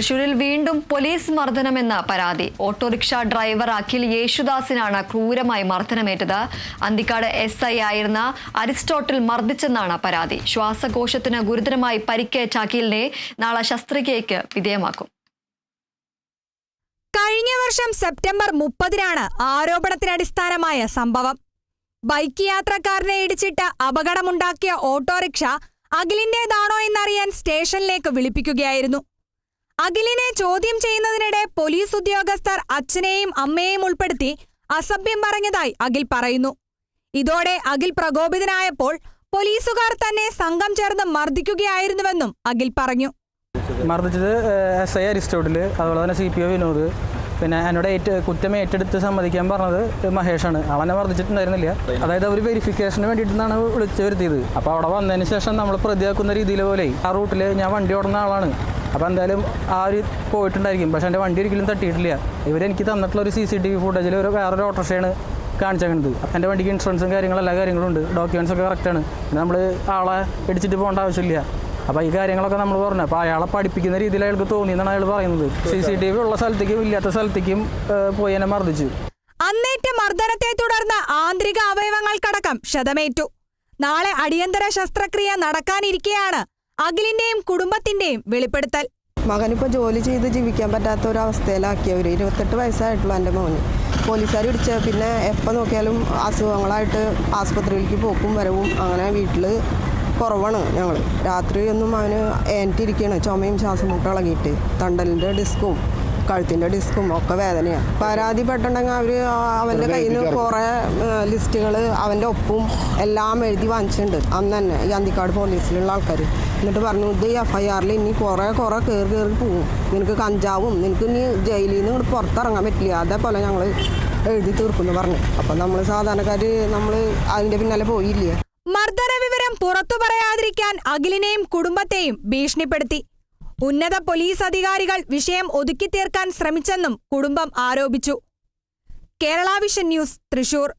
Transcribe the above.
തൃശൂരിൽ വീണ്ടും പോലീസ് മർദ്ദനമെന്ന പരാതി. ഓട്ടോറിക്ഷ ഡ്രൈവർ അഖിൽ യേശുദാസിനാണ് ക്രൂരമായി മർദ്ദനമേറ്റത്. അന്തിക്കാട് എസ് ഐ ആയിരുന്ന അരിസ്റ്റോട്ടിൽ മർദ്ദിച്ചെന്നാണ് പരാതി. ശ്വാസകോശത്തിന് ഗുരുതരമായി പരിക്കേറ്റ അഖിലിനെ നാളെ ശസ്ത്രക്രിയയ്ക്ക് വിധേയമാക്കും. കഴിഞ്ഞ വർഷം സെപ്റ്റംബർ മുപ്പതിനാണ് ആരോപണത്തിനടിസ്ഥാനമായ സംഭവം. ബൈക്ക് യാത്രക്കാരനെ ഇടിച്ചിട്ട് അപകടമുണ്ടാക്കിയ ഓട്ടോറിക്ഷ അഖിലിന്റേതാണോ എന്നറിയാൻ സ്റ്റേഷനിലേക്ക് വിളിപ്പിക്കുകയായിരുന്നു. അഖിലിനെ ചോദ്യം ചെയ്യുന്നതിനിടെ പോലീസ് ഉദ്യോഗസ്ഥർ അച്ഛനെയും അമ്മയെയും ഉൾപ്പെടുത്തി അസഭ്യം പറഞ്ഞതായി അഖിൽ പറയുന്നു. ഇതോടെ അഖിൽ പ്രകോപിതനായപ്പോൾ പോലീസുകാർ തന്നെ സംഘം ചേർന്ന് മർദ്ദിക്കുകയായിരുന്നുവെന്നും അഖിൽ പറഞ്ഞു. മർദ്ദിച്ചത് എസ് ഐ അരിസ്റ്റോട്ടിൽ അതുപോലെ തന്നെ സി പി ഒ വിനോദ്. പിന്നെ എന്നോട് ഏറ്റ കുറ്റം ഏറ്റെടുത്ത് സമ്മതിക്കാൻ പറഞ്ഞത് മഹേഷാണ്. അവനെ മർദ്ദിച്ചിട്ടുണ്ടായിരുന്നില്ല. അതായത് അവർ വെരിഫിക്കേഷന് വേണ്ടിയിട്ടാണ് വിളിച്ചു വരുത്തിയത്. അപ്പോൾ അവിടെ വന്നതിന് ശേഷം നമ്മൾ പ്രതിയാക്കുന്ന രീതിയിൽ പോലെ ആ റൂട്ടിൽ ഞാൻ വണ്ടി ഓടുന്ന ആളാണ്. അപ്പോൾ എന്തായാലും ആ ഒരു പോയിട്ടുണ്ടായിരിക്കും. പക്ഷേ എന്റെ വണ്ടി ഒരിക്കലും തട്ടിയിട്ടില്ല. ഇവരെനിക്ക് തന്നിട്ടുള്ള ഒരു സി സി ടി വി ഫുട്ടേജിൽ ഒരു വേറൊരു ഓട്ടോറിക്ഷയാണ് കാണിച്ചേക്കുന്നത് എന്റെ വണ്ടിക്ക് ഇൻഷുറൻസും കാര്യങ്ങളും എല്ലാ കാര്യങ്ങളും ഉണ്ട്. ഡോക്യുമെൻസ് ഒക്കെ കറക്റ്റാണ് പിന്നെ നമ്മൾ ആളെ ഇടിച്ചിട്ട് പോകേണ്ട ആവശ്യമില്ല. അപ്പോൾ ഈ കാര്യങ്ങളൊക്കെ നമ്മൾ പറഞ്ഞു. അപ്പോൾ അയാളെ പഠിപ്പിക്കുന്ന രീതിയിൽ അയാൾക്ക് തോന്നിയെന്നാണ് അയാൾ പറയുന്നത്. സി സി ടി വി ഉള്ള സ്ഥലത്തേക്കും ഇല്ലാത്ത സ്ഥലത്തേക്കും പോയി എന്നെ മർദ്ദിച്ചു. അന്നേറ്റ മർദ്ദനത്തെ തുടർന്ന് ആന്തരിക അവയവങ്ങൾക്കടക്കം ക്ഷതമേറ്റു നാളെ അടിയന്തര ശസ്ത്രക്രിയ നടക്കാനിരിക്കെയാണ്. അഖിലിന്റെയും കുടുംബത്തിന്റെയും വെളിപ്പെടുത്തൽ. മകനിപ്പോൾ ജോലി ചെയ്ത് ജീവിക്കാൻ പറ്റാത്ത ഒരു അവസ്ഥയിലാക്കിയ അവസ്ഥയിലാക്കിയവർ ഇരുപത്തെട്ട് വയസ്സായിട്ടുള്ള എന്റെ മോന്. പോലീസുകാർ പിടിച്ച പിന്നെ എപ്പോൾ നോക്കിയാലും അസുഖങ്ങളായിട്ട് ആസ്പത്രിയിലേക്ക് പോക്കും വരവും അങ്ങനെ വീട്ടിൽ കുറവാണ് ഞങ്ങൾ രാത്രിയൊന്നും അവന് ഏറ്റിരിക്കുകയാണ് ചുമയും ശ്വാസം മുട്ട ഇളകിയിട്ട് തണ്ടലിന്റെ ഡിസ്കും കഴുത്തിന്റെ ഡിസ്കും ഒക്കെ വേദനയാണ്. പരാതിപ്പെട്ടുണ്ടെങ്കിൽ അവർ അവന്റെ കയ്യിൽ നിന്ന് കുറേ ലിസ്റ്റുകൾ അവന്റെ ഒപ്പും എല്ലാം എഴുതി വാങ്ങിച്ചിട്ടുണ്ട്. അന്ന് തന്നെ ഈ അന്തിക്കാട് പോലീസിലുള്ള ആൾക്കാർ എന്നിട്ട് പറഞ്ഞു ഇത് ഈ എഫ് ഐ ആറിൽ ഇനി കുറേ കുറേ കയറി കയറി പോവും. നിനക്ക് കഞ്ചാവും. നിനക്ക് ഇനി ജയിലിൽ നിന്ന് ഇങ്ങോട്ട് പുറത്തിറങ്ങാൻ പറ്റില്ല. അതേപോലെ ഞങ്ങൾ എഴുതി തീർക്കുമെന്ന് പറഞ്ഞു. അപ്പം നമ്മൾ സാധാരണക്കാർ നമ്മൾ അതിന്റെ പിന്നാലെ പോയില്ലേ? മർദ്ദന വിവരം പുറത്തു പറയാതിരിക്കാൻ അഖിലിനെയും കുടുംബത്തെയും ഭീഷണിപ്പെടുത്തി. ഉന്നത പോലീസ് അധികാരികൾ വിഷയം ഒതുക്കിത്തീർക്കാൻ ശ്രമിച്ചെന്നും കുടുംബം ആരോപിച്ചു. Kerala vision news Thrissur.